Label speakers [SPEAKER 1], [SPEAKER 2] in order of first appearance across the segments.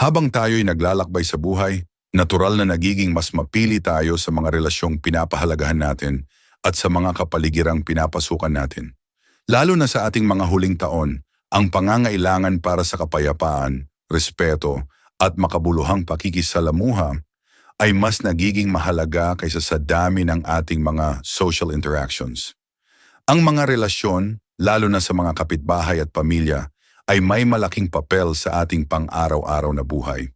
[SPEAKER 1] Habang tayo'y naglalakbay sa buhay, natural na nagiging mas mapili tayo sa mga relasyong pinapahalagahan natin at sa mga kapaligirang pinapasukan natin. Lalo na sa ating mga huling taon, ang pangangailangan para sa kapayapaan, respeto at makabuluhang pakikisalamuha ay mas nagiging mahalaga kaysa sa dami ng ating mga social interactions. Ang mga relasyon, lalo na sa mga kapitbahay at pamilya, ay may malaking papel sa ating pang-araw-araw na buhay.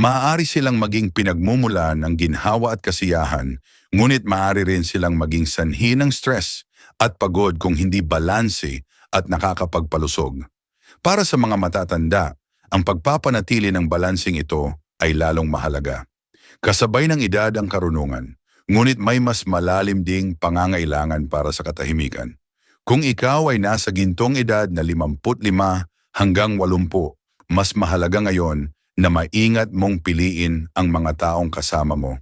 [SPEAKER 1] Maaari silang maging pinagmumulan ng ginhawa at kasiyahan, ngunit maaari rin silang maging sanhi ng stress at pagod kung hindi balanse at nakakapagpalusog. Para sa mga matatanda, ang pagpapanatili ng balansing ito ay lalong mahalaga. Kasabay ng edad ang karunungan, ngunit may mas malalim ding pangangailangan para sa katahimikan. Kung ikaw ay nasa gintong edad na 55 hanggang 80, mas mahalaga ngayon na maingat mong piliin ang mga taong kasama mo,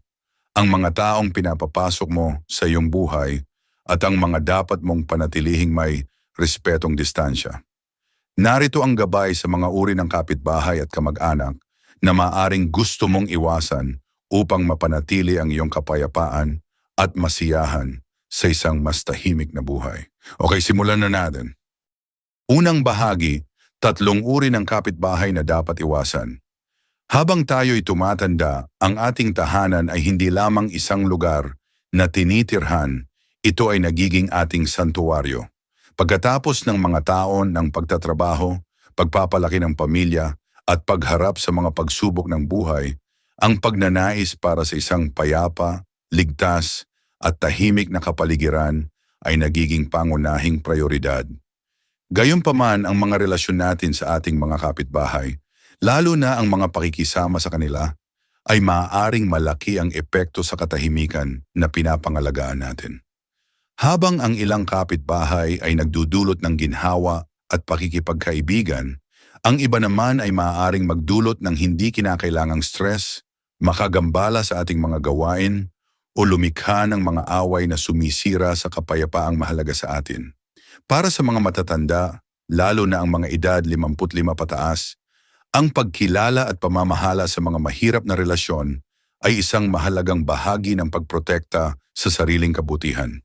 [SPEAKER 1] ang mga taong pinapapasok mo sa iyong buhay at ang mga dapat mong panatilihing may respetong distansya. Narito ang gabay sa mga uri ng kapitbahay at kamag-anak na maaring gusto mong iwasan upang mapanatili ang iyong kapayapaan at masiyahan sa isang mas tahimik na buhay. Okay, simulan na natin. Unang bahagi, tatlong uri ng kapitbahay na dapat iwasan. Habang tayo'y tumatanda, ang ating tahanan ay hindi lamang isang lugar na tinitirhan, ito ay nagiging ating santuwaryo. Pagkatapos ng mga taon ng pagtatrabaho, pagpapalaki ng pamilya, at pagharap sa mga pagsubok ng buhay, ang pagnanais para sa isang payapa, ligtas, at tahimik na kapaligiran ay nagiging pangunahing prioridad. Gayunpaman ang mga relasyon natin sa ating mga kapitbahay, lalo na ang mga pakikisama sa kanila, ay maaaring malaki ang epekto sa katahimikan na pinapangalagaan natin. Habang ang ilang kapitbahay ay nagdudulot ng ginhawa at pakikipagkaibigan, ang iba naman ay maaaring magdulot ng hindi kinakailangang stress, makagambala sa ating mga gawain, o lumikha ng mga away na sumisira sa kapayapaang mahalaga sa atin. Para sa mga matatanda, lalo na ang mga edad 55 pataas, ang pagkilala at pamamahala sa mga mahirap na relasyon ay isang mahalagang bahagi ng pagprotekta sa sariling kabutihan.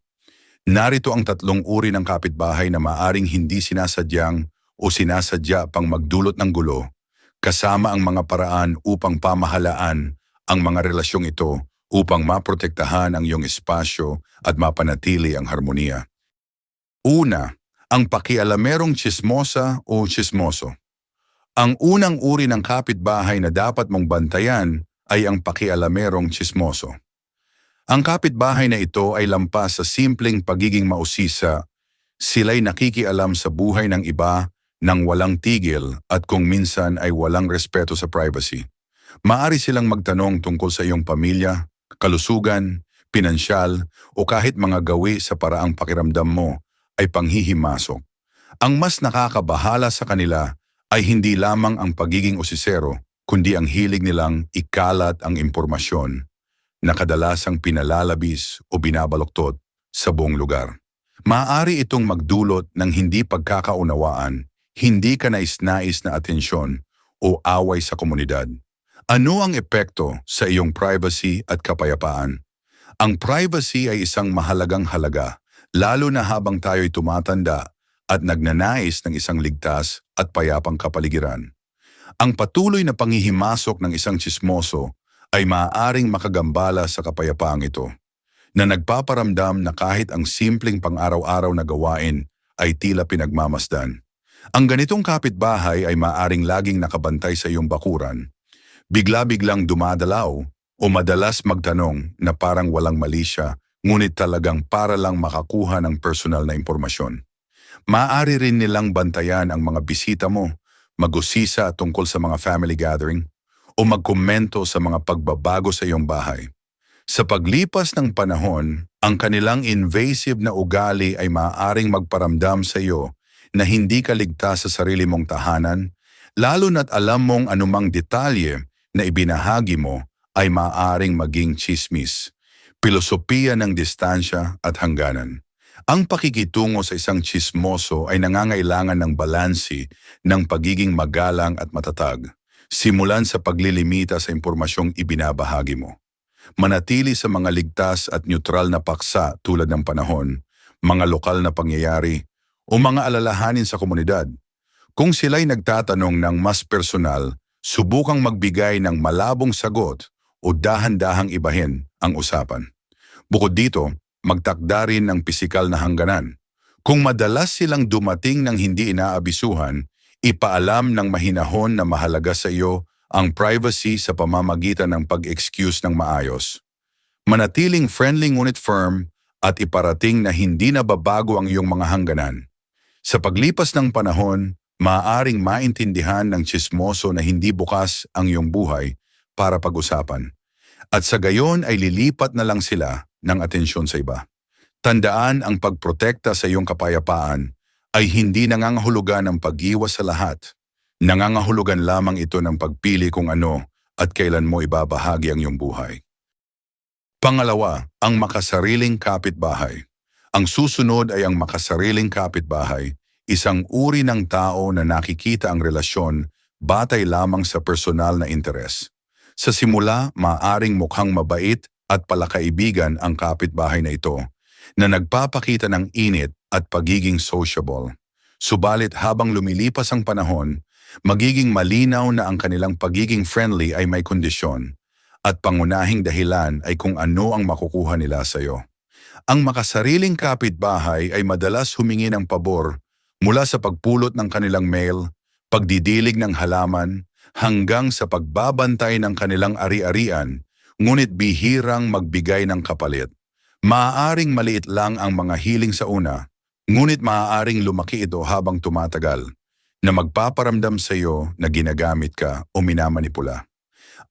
[SPEAKER 1] Narito ang tatlong uri ng kapitbahay na maaring hindi sinasadyang o sinasadya pang magdulot ng gulo, kasama ang mga paraan upang pamahalaan ang mga relasyong ito upang maprotektahan ang iyong espasyo at mapanatili ang harmonia. Una, ang pakialamerong chismosa o chismoso. Ang unang uri ng kapitbahay na dapat mong bantayan ay ang pakialamerong chismoso. Ang kapitbahay na ito ay lampas sa simpleng pagiging mausisa. Sila'y nakikialam sa buhay ng iba nang walang tigil at kung minsan ay walang respeto sa privacy. Maari silang magtanong tungkol sa iyong pamilya, kalusugan, pinansyal o kahit mga gawi sa paraang pakiramdam mo ay panghihimasok. Ang mas nakakabahala sa kanila ay hindi lamang ang pagiging osisero, kundi ang hilig nilang ikalat ang impormasyon na kadalasang pinalalabis o binabaloktot sa buong lugar. Maaari itong magdulot ng hindi pagkakaunawaan, hindi ka nais-nais na atensyon o away sa komunidad. Ano ang epekto sa iyong privacy at kapayapaan? Ang privacy ay isang mahalagang halaga, lalo na habang tayo'y tumatanda at nagnanais ng isang ligtas at payapang kapaligiran. Ang patuloy na panghihimasok ng isang chismoso ay maaaring makagambala sa kapayapaang ito, na nagpaparamdam na kahit ang simpleng pang-araw-araw na gawain ay tila pinagmamasdan. Ang ganitong kapitbahay ay maaaring laging nakabantay sa iyong bakuran, bigla-biglang dumadalaw o madalas magtanong na parang walang mali siya ngunit talagang para lang makakuha ng personal na impormasyon. Maaari rin nilang bantayan ang mga bisita mo, mag-usisa tungkol sa mga family gathering, o magkomento sa mga pagbabago sa iyong bahay. Sa paglipas ng panahon, ang kanilang invasive na ugali ay maaaring magparamdam sa iyo na hindi ka ligtas sa sarili mong tahanan, lalo na't alam mong anumang detalye na ibinahagi mo ay maaaring maging chismis, pilosopiya ng distansya at hangganan. Ang pakikitungo sa isang chismoso ay nangangailangan ng balansi ng pagiging magalang at matatag. Simulan sa paglilimita sa impormasyong ibinabahagi mo. Manatili sa mga ligtas at neutral na paksa tulad ng panahon, mga lokal na pangyayari, o mga alalahanin sa komunidad. Kung sila'y nagtatanong ng mas personal, subukang magbigay ng malabong sagot o dahan-dahang ibahin ang usapan. Bukod dito, magtakda rin ng pisikal na hangganan. Kung madalas silang dumating ng hindi inaabisuhan, ipaalam ng mahinahon na mahalaga sa iyo ang privacy sa pamamagitan ng pag-excuse ng maayos. Manatiling friendly ngunit firm at iparating na hindi nababago ang iyong mga hangganan. Sa paglipas ng panahon, maaaring maintindihan ng chismoso na hindi bukas ang iyong buhay para pag-usapan. At sa gayon ay lilipat na lang sila ng atensyon sa iba. Tandaan ang pagprotekta sa iyong kapayapaan ay hindi nangangahulugan ng pag-iwas sa lahat. Nangangahulugan lamang ito ng pagpili kung ano at kailan mo ibabahagi ang iyong buhay. Pangalawa, ang makasariling kapitbahay. Ang susunod ay ang makasariling kapitbahay, isang uri ng tao na nakikita ang relasyon batay lamang sa personal na interes. Sa simula, maaring mukhang mabait at palakaibigan ang kapitbahay na ito, na nagpapakita ng init at pagiging sociable. Subalit habang lumilipas ang panahon, magiging malinaw na ang kanilang pagiging friendly ay may kondisyon at pangunahing dahilan ay kung ano ang makukuha nila sa iyo. Ang makasariling kapitbahay ay madalas humingi ng pabor mula sa pagpulot ng kanilang mail, pagdidilig ng halaman, hanggang sa pagbabantay ng kanilang ari-arian, ngunit bihirang magbigay ng kapalit. Maaaring maliit lang ang mga hiling sa una, ngunit maaaring lumaki ito habang tumatagal, na magpaparamdam sa iyo na ginagamit ka o minamanipula.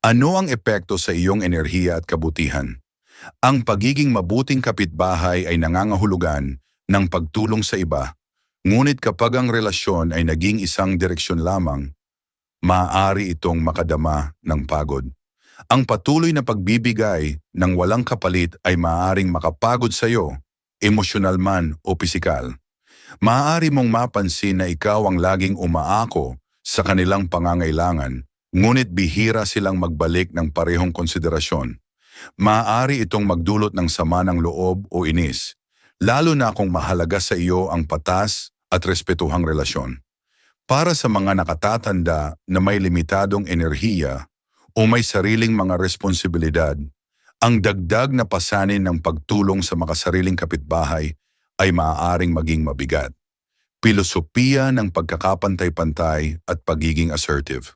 [SPEAKER 1] Ano ang epekto sa iyong enerhiya at kabutihan? Ang pagiging mabuting kapitbahay ay nangangahulugan ng pagtulong sa iba, ngunit kapag ang relasyon ay naging isang direksyon lamang, maaari itong makadama ng pagod. Ang patuloy na pagbibigay ng walang kapalit ay maaaring makapagod sa iyo, emosyonal man o pisikal. Maaari mong mapansin na ikaw ang laging umaako sa kanilang pangangailangan ngunit bihira silang magbalik ng parehong konsiderasyon. Maaari itong magdulot ng sama ng loob o inis, lalo na kung mahalaga sa iyo ang patas at respetuhang relasyon. Para sa mga nakatatanda na may limitadong enerhiya o may sariling mga responsibilidad, ang dagdag na pasanin ng pagtulong sa makasariling kapitbahay ay maaaring maging mabigat. Pilosopiya ng pagkakapantay-pantay at pagiging assertive.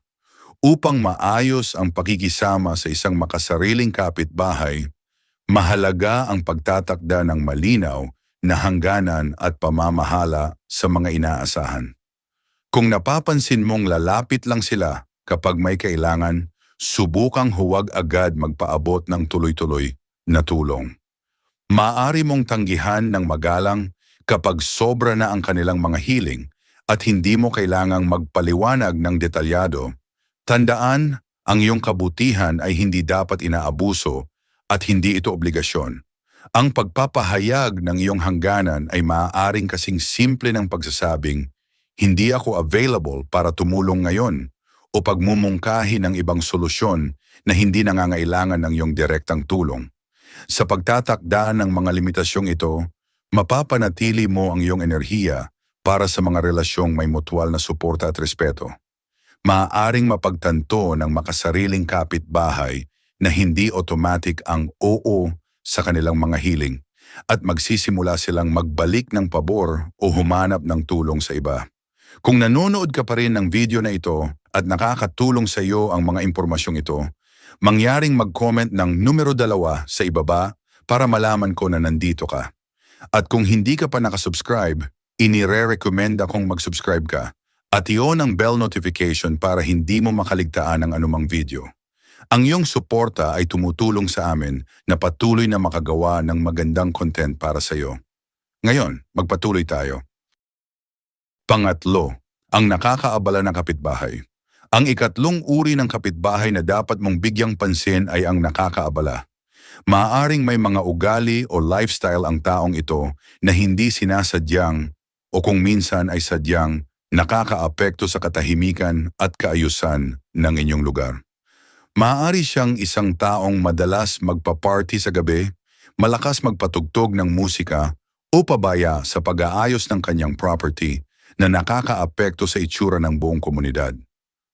[SPEAKER 1] Upang maayos ang pakikisama sa isang makasariling kapitbahay, mahalaga ang pagtatakda ng malinaw na hangganan at pamamahala sa mga inaasahan. Kung napapansin mong lalapit lang sila kapag may kailangan, subukang huwag agad magpaabot ng tuloy-tuloy na tulong. Maari mong tanggihan ng magalang kapag sobra na ang kanilang mga hiling at hindi mo kailangang magpaliwanag ng detalyado Tandaan, ang iyong kabutihan ay hindi dapat inaabuso at hindi ito obligasyon. Ang pagpapahayag ng iyong hangganan ay maaaring kasing simple ng pagsasabing, hindi ako available para tumulong ngayon o pagmumungkahi ng ibang solusyon na hindi nangangailangan ng iyong direktang tulong. Sa pagtatakdaan ng mga limitasyong ito, mapapanatili mo ang iyong enerhiya para sa mga relasyong may mutual na suporta at respeto maaaring mapagtanto ng makasariling kapitbahay na hindi automatic ang oo sa kanilang mga hiling at magsisimula silang magbalik ng pabor o humanap ng tulong sa iba. Kung nanonood ka pa rin ng video na ito at nakakatulong sa iyo ang mga impormasyong ito, mangyaring mag-comment ng numero dalawa sa ibaba para malaman ko na nandito ka. At kung hindi ka pa nakasubscribe, inire-recommend akong mag-subscribe ka at iyon ang bell notification para hindi mo makaligtaan ng anumang video. Ang iyong suporta ay tumutulong sa amin na patuloy na makagawa ng magandang content para sa iyo. Ngayon, magpatuloy tayo. Pangatlo, ang nakakaabala ng kapitbahay. Ang ikatlong uri ng kapitbahay na dapat mong bigyang pansin ay ang nakakaabala. Maaring may mga ugali o lifestyle ang taong ito na hindi sinasadyang o kung minsan ay sadyang nakakaapekto sa katahimikan at kaayusan ng inyong lugar. Maaari siyang isang taong madalas magpa-party sa gabi, malakas magpatugtog ng musika o pabaya sa pag-aayos ng kanyang property na nakakaapekto sa itsura ng buong komunidad.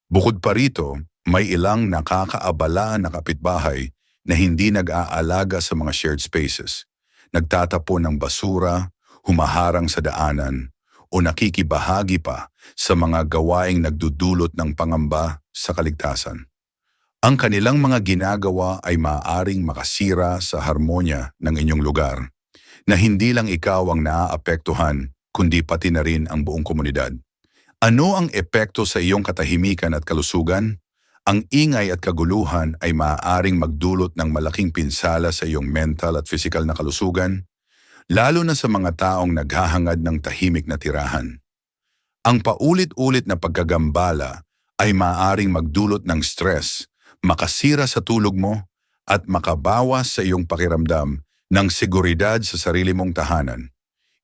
[SPEAKER 1] Bukod pa rito, may ilang nakakaabala na kapitbahay na hindi nag-aalaga sa mga shared spaces, nagtatapon ng basura, humaharang sa daanan, o nakikibahagi pa sa mga gawaing nagdudulot ng pangamba sa kaligtasan. Ang kanilang mga ginagawa ay maaaring makasira sa harmonya ng inyong lugar na hindi lang ikaw ang naaapektuhan kundi pati na rin ang buong komunidad. Ano ang epekto sa iyong katahimikan at kalusugan? Ang ingay at kaguluhan ay maaaring magdulot ng malaking pinsala sa iyong mental at physical na kalusugan, lalo na sa mga taong naghahangad ng tahimik na tirahan. Ang paulit-ulit na pagkagambala ay maaaring magdulot ng stress, makasira sa tulog mo, at makabawas sa iyong pakiramdam ng seguridad sa sarili mong tahanan.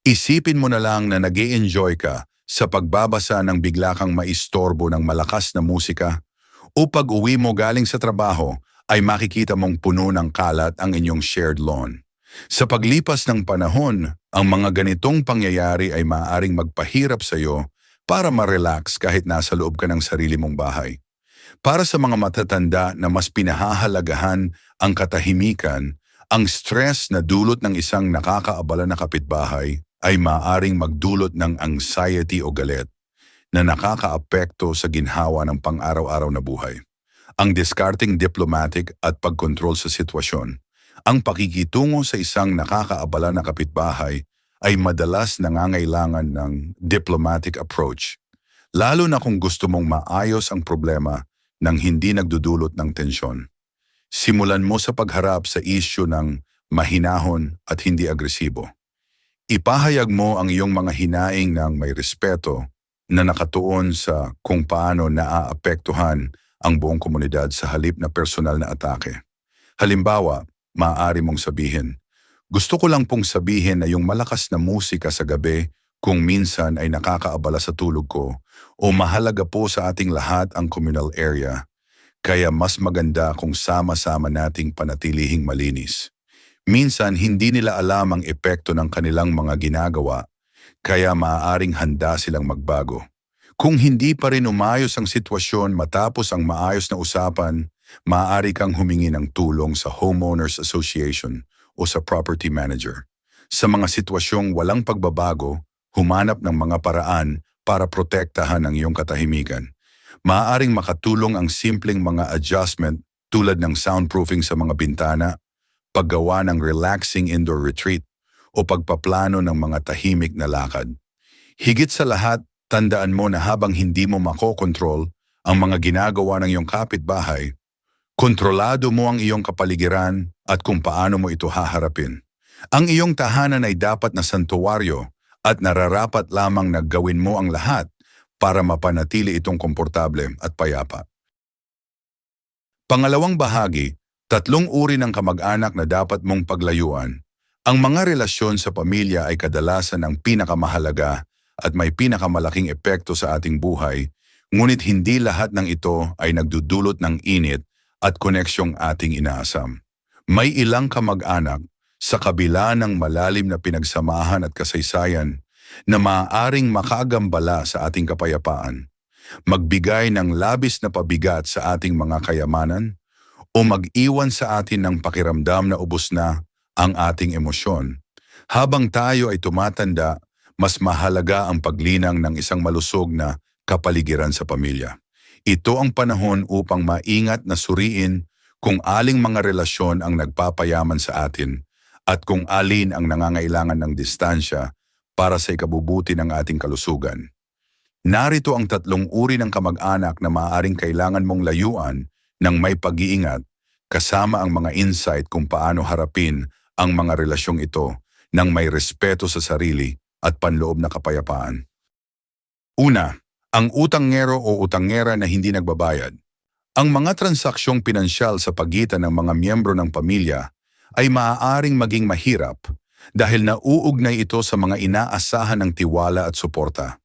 [SPEAKER 1] Isipin mo na lang na nag enjoy ka sa pagbabasa ng bigla kang maistorbo ng malakas na musika o pag uwi mo galing sa trabaho ay makikita mong puno ng kalat ang inyong shared lawn. Sa paglipas ng panahon, ang mga ganitong pangyayari ay maaaring magpahirap sa iyo para ma-relax kahit nasa loob ka ng sarili mong bahay. Para sa mga matatanda na mas pinahahalagahan ang katahimikan, ang stress na dulot ng isang nakakaabala na kapitbahay ay maaring magdulot ng anxiety o galit na nakakaapekto sa ginhawa ng pang-araw-araw na buhay. Ang discarding diplomatic at pagkontrol sa sitwasyon. Ang pakikitungo sa isang nakakaabala na kapitbahay ay madalas nangangailangan ng diplomatic approach, lalo na kung gusto mong maayos ang problema nang hindi nagdudulot ng tensyon. Simulan mo sa pagharap sa isyu ng mahinahon at hindi agresibo. Ipahayag mo ang iyong mga hinaing ng may respeto na nakatuon sa kung paano naaapektuhan ang buong komunidad sa halip na personal na atake. Halimbawa, maaari mong sabihin, gusto ko lang pong sabihin na yung malakas na musika sa gabi kung minsan ay nakakaabala sa tulog ko o mahalaga po sa ating lahat ang communal area, kaya mas maganda kung sama-sama nating panatilihing malinis. Minsan hindi nila alam ang epekto ng kanilang mga ginagawa, kaya maaaring handa silang magbago. Kung hindi pa rin umayos ang sitwasyon matapos ang maayos na usapan, maaari kang humingi ng tulong sa Homeowners Association o sa property manager. Sa mga sitwasyong walang pagbabago, humanap ng mga paraan para protektahan ang iyong katahimikan. Maaaring makatulong ang simpleng mga adjustment tulad ng soundproofing sa mga bintana, paggawa ng relaxing indoor retreat, o pagpaplano ng mga tahimik na lakad. Higit sa lahat, tandaan mo na habang hindi mo makokontrol ang mga ginagawa ng iyong kapitbahay, kontrolado mo ang iyong kapaligiran at kung paano mo ito haharapin. Ang iyong tahanan ay dapat na santuwaryo at nararapat lamang na gawin mo ang lahat para mapanatili itong komportable at payapa. Pangalawang bahagi, tatlong uri ng kamag-anak na dapat mong paglayuan. Ang mga relasyon sa pamilya ay kadalasan ang pinakamahalaga at may pinakamalaking epekto sa ating buhay, ngunit hindi lahat ng ito ay nagdudulot ng init at koneksyong ating inaasam. May ilang kamag-anak sa kabila ng malalim na pinagsamahan at kasaysayan na maaaring makagambala sa ating kapayapaan, magbigay ng labis na pabigat sa ating mga kayamanan, o mag-iwan sa atin ng pakiramdam na ubos na ang ating emosyon. Habang tayo ay tumatanda, mas mahalaga ang paglinang ng isang malusog na kapaligiran sa pamilya. Ito ang panahon upang maingat na suriin kung aling mga relasyon ang nagpapayaman sa atin at kung alin ang nangangailangan ng distansya para sa ikabubuti ng ating kalusugan. Narito ang tatlong uri ng kamag-anak na maaaring kailangan mong layuan ng may pag-iingat kasama ang mga insight kung paano harapin ang mga relasyong ito ng may respeto sa sarili at panloob na kapayapaan. Una, ang utanggero o utangera na hindi nagbabayad. Ang mga transaksyong pinansyal sa pagitan ng mga miyembro ng pamilya ay maaaring maging mahirap dahil nauugnay ito sa mga inaasahan ng tiwala at suporta.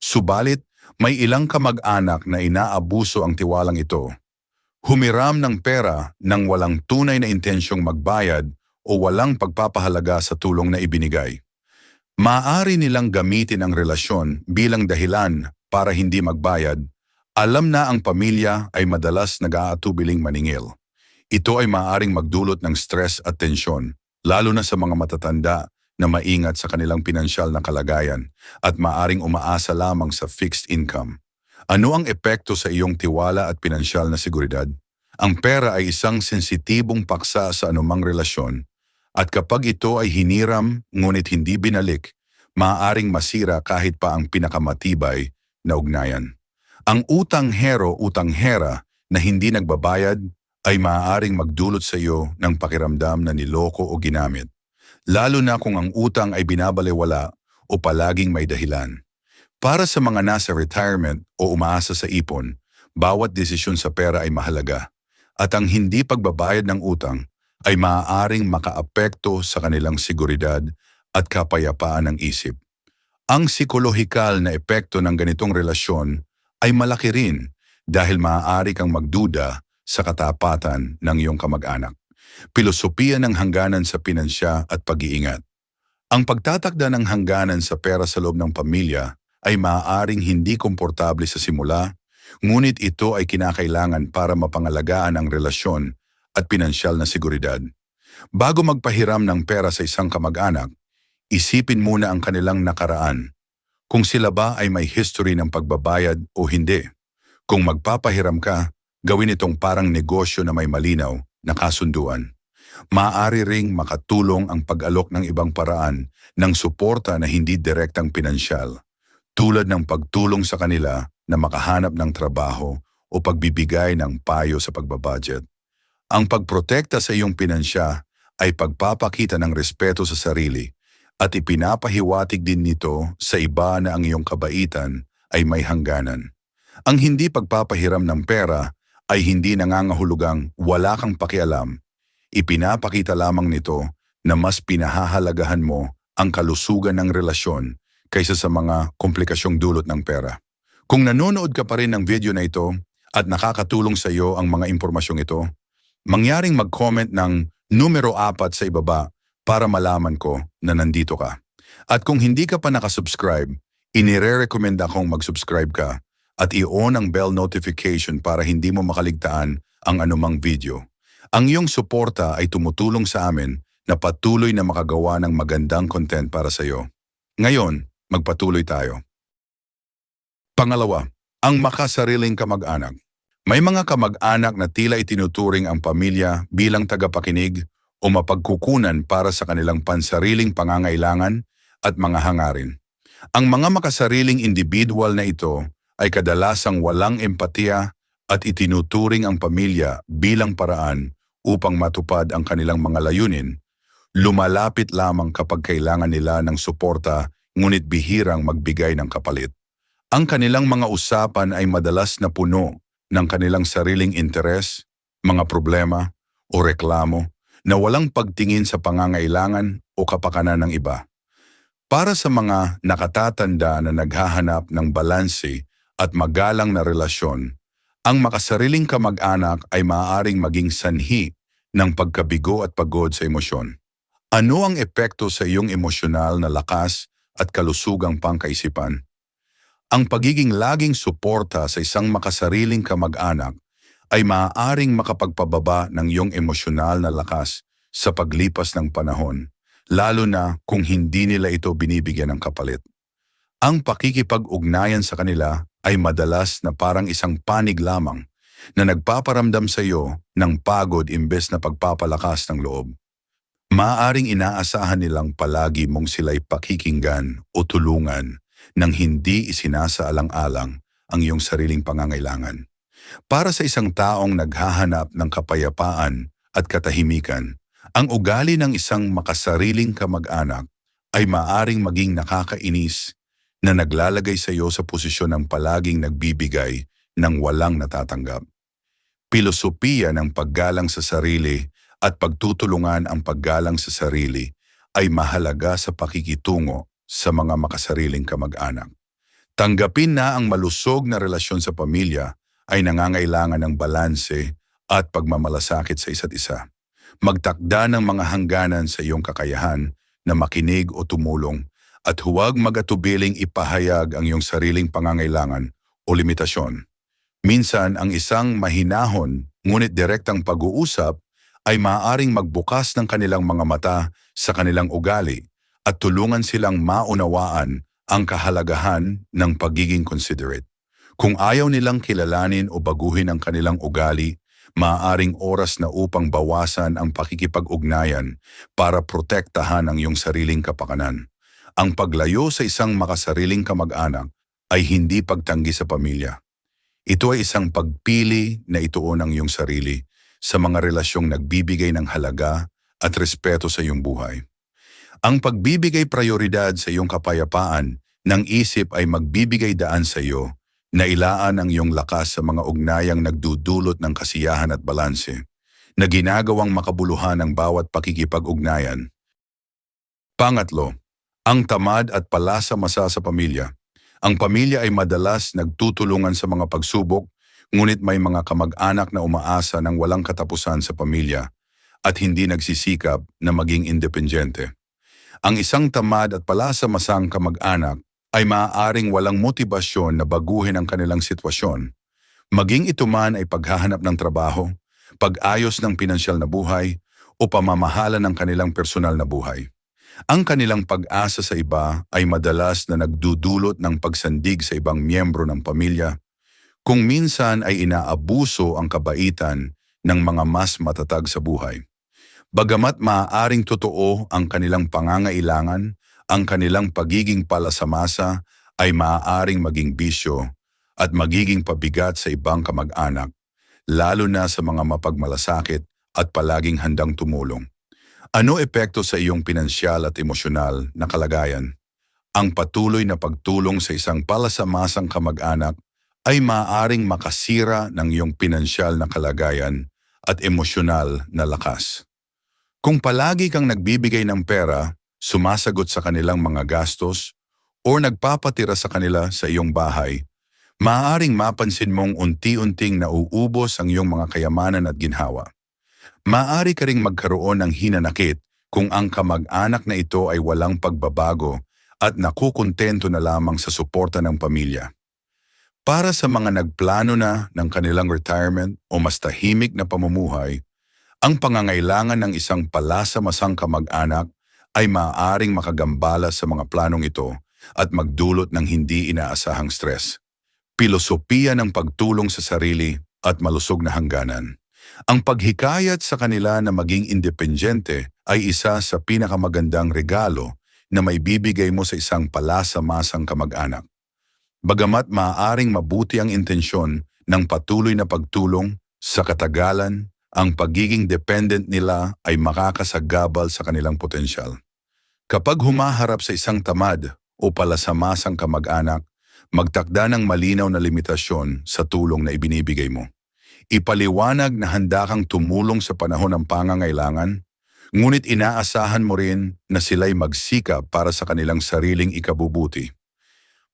[SPEAKER 1] Subalit, May ilang kamag-anak na inaabuso ang tiwalang ito. Humiram ng pera nang walang tunay na intensyong magbayad o walang pagpapahalaga sa tulong na ibinigay. Maaari nilang gamitin ang relasyon bilang dahilan para hindi magbayad. Alam na ang pamilya ay madalas nag-aatubiling maningil. Ito ay maaaring magdulot ng stress at tensyon, lalo na sa mga matatanda na maingat sa kanilang pinansyal na kalagayan at maaring umaasa lamang sa fixed income. Ano ang epekto sa iyong tiwala at pinansyal na seguridad? Ang pera ay isang sensitibong paksa sa anumang relasyon at kapag ito ay hiniram ngunit hindi binalik, maaaring masira kahit pa ang pinakamatibay na ugnayan. Ang utang hero utang hera na hindi nagbabayad ay maaaring magdulot sa iyo ng pakiramdam na niloko o ginamit, lalo na kung ang utang ay binabalewala o palaging may dahilan. Para sa mga nasa retirement o umaasa sa ipon, bawat desisyon sa pera ay mahalaga at ang hindi pagbabayad ng utang ay maaaring makaapekto sa kanilang seguridad at kapayapaan ng isip. Ang psikolohikal na epekto ng ganitong relasyon ay malaki rin dahil maaari kang magduda sa katapatan ng iyong kamag-anak. Pilosopiya ng hangganan sa pinansya at pag-iingat. Ang pagtatakda ng hangganan sa pera sa loob ng pamilya ay maaaring hindi komportable sa simula, ngunit ito ay kinakailangan para mapangalagaan ang relasyon at pinansyal na seguridad. Bago magpahiram ng pera sa isang kamag-anak, isipin muna ang kanilang nakaraan. Kung sila ba ay may history ng pagbabayad o hindi. Kung magpapahiram ka, gawin itong parang negosyo na may malinaw na kasunduan. Maaari ring makatulong ang pag-alok ng ibang paraan ng suporta na hindi direktang pinansyal, tulad ng pagtulong sa kanila na makahanap ng trabaho o pagbibigay ng payo sa pagbabudget. Ang pagprotekta sa iyong pinansya ay pagpapakita ng respeto sa sarili at ipinapahiwatig din nito sa iba na ang iyong kabaitan ay may hangganan. Ang hindi pagpapahiram ng pera ay hindi nangangahulugang wala kang pakialam. Ipinapakita lamang nito na mas pinahahalagahan mo ang kalusugan ng relasyon kaysa sa mga komplikasyong dulot ng pera. Kung nanonood ka pa rin ng video na ito at nakakatulong sa iyo ang mga impormasyong ito, mangyaring mag-comment ng numero 4 sa ibaba para malaman ko na nandito ka. At kung hindi ka pa nakasubscribe, inire-recommend akong mag-subscribe ka at i-on ang bell notification para hindi mo makaligtaan ang anumang video. Ang iyong suporta ay tumutulong sa amin na patuloy na makagawa ng magandang content para sa iyo. Ngayon, magpatuloy tayo. Pangalawa, ang makasariling kamag-anak. May mga kamag-anak na tila itinuturing ang pamilya bilang tagapakinig o mapagkukunan para sa kanilang pansariling pangangailangan at mga hangarin. Ang mga makasariling individual na ito ay kadalasang walang empatiya at itinuturing ang pamilya bilang paraan upang matupad ang kanilang mga layunin, lumalapit lamang kapag kailangan nila ng suporta ngunit bihirang magbigay ng kapalit. Ang kanilang mga usapan ay madalas na puno ng kanilang sariling interes, mga problema o reklamo na walang pagtingin sa pangangailangan o kapakanan ng iba. Para sa mga nakatatanda na naghahanap ng balanse at magalang na relasyon, ang makasariling kamag-anak ay maaaring maging sanhi ng pagkabigo at pagod sa emosyon. Ano ang epekto sa iyong emosyonal na lakas at kalusugang pangkaisipan? Ang pagiging laging suporta sa isang makasariling kamag-anak ay maaaring makapagpababa ng iyong emosyonal na lakas sa paglipas ng panahon, lalo na kung hindi nila ito binibigyan ng kapalit. Ang pakikipag-ugnayan sa kanila ay madalas na parang isang panig lamang na nagpaparamdam sa iyo ng pagod imbes na pagpapalakas ng loob. Maaring inaasahan nilang palagi mong sila'y pakikinggan o tulungan nang hindi isinasaalang-alang ang iyong sariling pangangailangan. Para sa isang taong naghahanap ng kapayapaan at katahimikan, ang ugali ng isang makasariling kamag-anak ay maaring maging nakakainis na naglalagay sa iyo sa posisyon ng palaging nagbibigay ng walang natatanggap. Pilosopiya ng paggalang sa sarili at pagtutulungan ang paggalang sa sarili ay mahalaga sa pakikitungo sa mga makasariling kamag-anak. Tanggapin na ang malusog na relasyon sa pamilya ay nangangailangan ng balanse at pagmamalasakit sa isa't isa. Magtakda ng mga hangganan sa iyong kakayahan na makinig o tumulong at huwag magatubiling ipahayag ang iyong sariling pangangailangan o limitasyon. Minsan ang isang mahinahon ngunit direktang pag-uusap ay maaaring magbukas ng kanilang mga mata sa kanilang ugali at tulungan silang maunawaan ang kahalagahan ng pagiging considerate. Kung ayaw nilang kilalanin o baguhin ang kanilang ugali, maaaring oras na upang bawasan ang pakikipag-ugnayan para protektahan ang iyong sariling kapakanan. Ang paglayo sa isang makasariling kamag-anak ay hindi pagtanggi sa pamilya. Ito ay isang pagpili na ituon ang iyong sarili sa mga relasyong nagbibigay ng halaga at respeto sa iyong buhay. Ang pagbibigay prioridad sa iyong kapayapaan ng isip ay magbibigay daan sa iyo na ilaan ang iyong lakas sa mga ugnayang nagdudulot ng kasiyahan at balanse na ginagawang makabuluhan ang bawat pakikipag-ugnayan. Pangatlo, ang tamad at palasa masa sa pamilya. Ang pamilya ay madalas nagtutulungan sa mga pagsubok, ngunit may mga kamag-anak na umaasa ng walang katapusan sa pamilya at hindi nagsisikap na maging independyente. Ang isang tamad at palasa masang kamag-anak ay maaaring walang motibasyon na baguhin ang kanilang sitwasyon. Maging ito man ay paghahanap ng trabaho, pag-ayos ng pinansyal na buhay, o pamamahala ng kanilang personal na buhay. Ang kanilang pag-asa sa iba ay madalas na nagdudulot ng pagsandig sa ibang miyembro ng pamilya, kung minsan ay inaabuso ang kabaitan ng mga mas matatag sa buhay. Bagamat maaaring totoo ang kanilang pangangailangan, ang kanilang pagiging palasamasa ay maaaring maging bisyo at magiging pabigat sa ibang kamag-anak, lalo na sa mga mapagmalasakit at palaging handang tumulong. Ano epekto sa iyong pinansyal at emosyonal na kalagayan? Ang patuloy na pagtulong sa isang palasamasang kamag-anak ay maaaring makasira ng iyong pinansyal na kalagayan at emosyonal na lakas. Kung palagi kang nagbibigay ng pera, sumasagot sa kanilang mga gastos, o nagpapatira sa kanila sa iyong bahay, maaaring mapansin mong unti-unting nauubos ang iyong mga kayamanan at ginhawa. Maaari ka ring magkaroon ng hinanakit kung ang kamag-anak na ito ay walang pagbabago at nakukontento na lamang sa suporta ng pamilya. Para sa mga nagplano na ng kanilang retirement o mas tahimik na pamumuhay, ang pangangailangan ng isang palasa-masang kamag-anak ay maaaring makagambala sa mga planong ito at magdulot ng hindi inaasahang stress. Pilosopiya ng pagtulong sa sarili at malusog na hangganan. Ang paghikayat sa kanila na maging independyente ay isa sa pinakamagandang regalo na may bibigay mo sa isang palasa-masang kamag-anak. Bagamat maaaring mabuti ang intensyon ng patuloy na pagtulong, sa katagalan, ang pagiging dependent nila ay makakasagabal sa kanilang potensyal. Kapag humaharap sa isang tamad o palasamasang kamag-anak, magtakda ng malinaw na limitasyon sa tulong na ibinibigay mo. Ipaliwanag na handa kang tumulong sa panahon ng pangangailangan, ngunit inaasahan mo rin na sila'y magsikap para sa kanilang sariling ikabubuti.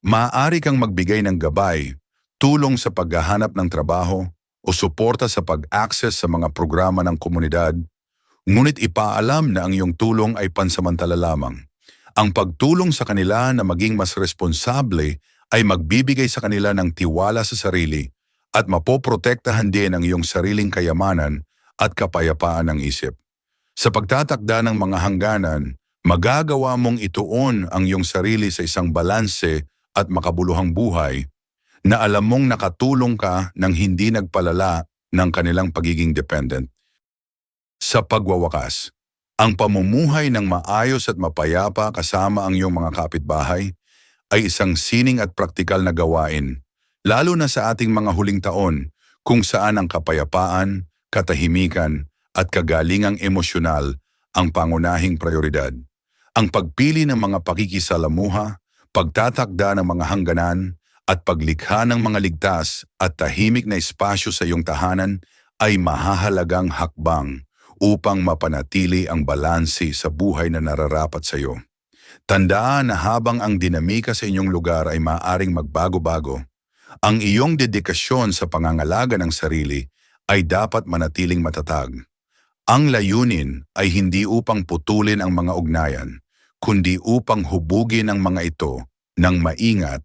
[SPEAKER 1] Maaari kang magbigay ng gabay, tulong sa paghahanap ng trabaho o suporta sa pag-access sa mga programa ng komunidad, ngunit ipaalam na ang iyong tulong ay pansamantala lamang. Ang pagtulong sa kanila na maging mas responsable ay magbibigay sa kanila ng tiwala sa sarili at mapoprotektahan din ang iyong sariling kayamanan at kapayapaan ng isip. Sa pagtatakda ng mga hangganan, magagawa mong ituon ang iyong sarili sa isang balanse at makabuluhang buhay na alam mong nakatulong ka ng hindi nagpalala ng kanilang pagiging dependent. Sa pagwawakas, ang pamumuhay ng maayos at mapayapa kasama ang iyong mga kapitbahay ay isang sining at praktikal na gawain, lalo na sa ating mga huling taon kung saan ang kapayapaan, katahimikan at kagalingang emosyonal ang pangunahing prioridad. Ang pagpili ng mga pakikisalamuha pagtatakda ng mga hangganan at paglikha ng mga ligtas at tahimik na espasyo sa iyong tahanan ay mahahalagang hakbang upang mapanatili ang balansi sa buhay na nararapat sa iyo. Tandaan na habang ang dinamika sa inyong lugar ay maaaring magbago-bago, ang iyong dedikasyon sa pangangalaga ng sarili ay dapat manatiling matatag. Ang layunin ay hindi upang putulin ang mga ugnayan, kundi upang hubugin ang mga ito ng maingat,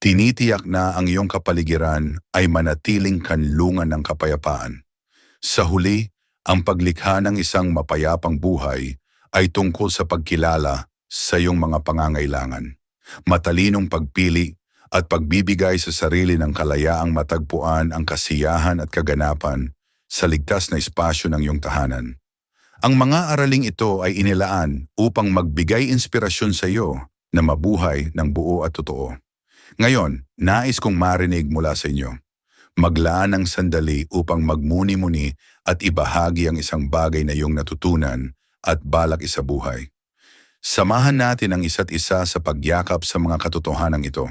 [SPEAKER 1] tinitiyak na ang iyong kapaligiran ay manatiling kanlungan ng kapayapaan. Sa huli, ang paglikha ng isang mapayapang buhay ay tungkol sa pagkilala sa iyong mga pangangailangan, matalinong pagpili at pagbibigay sa sarili ng kalayaang matagpuan ang kasiyahan at kaganapan sa ligtas na espasyo ng iyong tahanan. Ang mga araling ito ay inilaan upang magbigay inspirasyon sa iyo na mabuhay ng buo at totoo. Ngayon, nais kong marinig mula sa inyo. Maglaan ng sandali upang magmuni-muni at ibahagi ang isang bagay na iyong natutunan at balak isa buhay. Samahan natin ang isa't isa sa pagyakap sa mga katotohanan ito.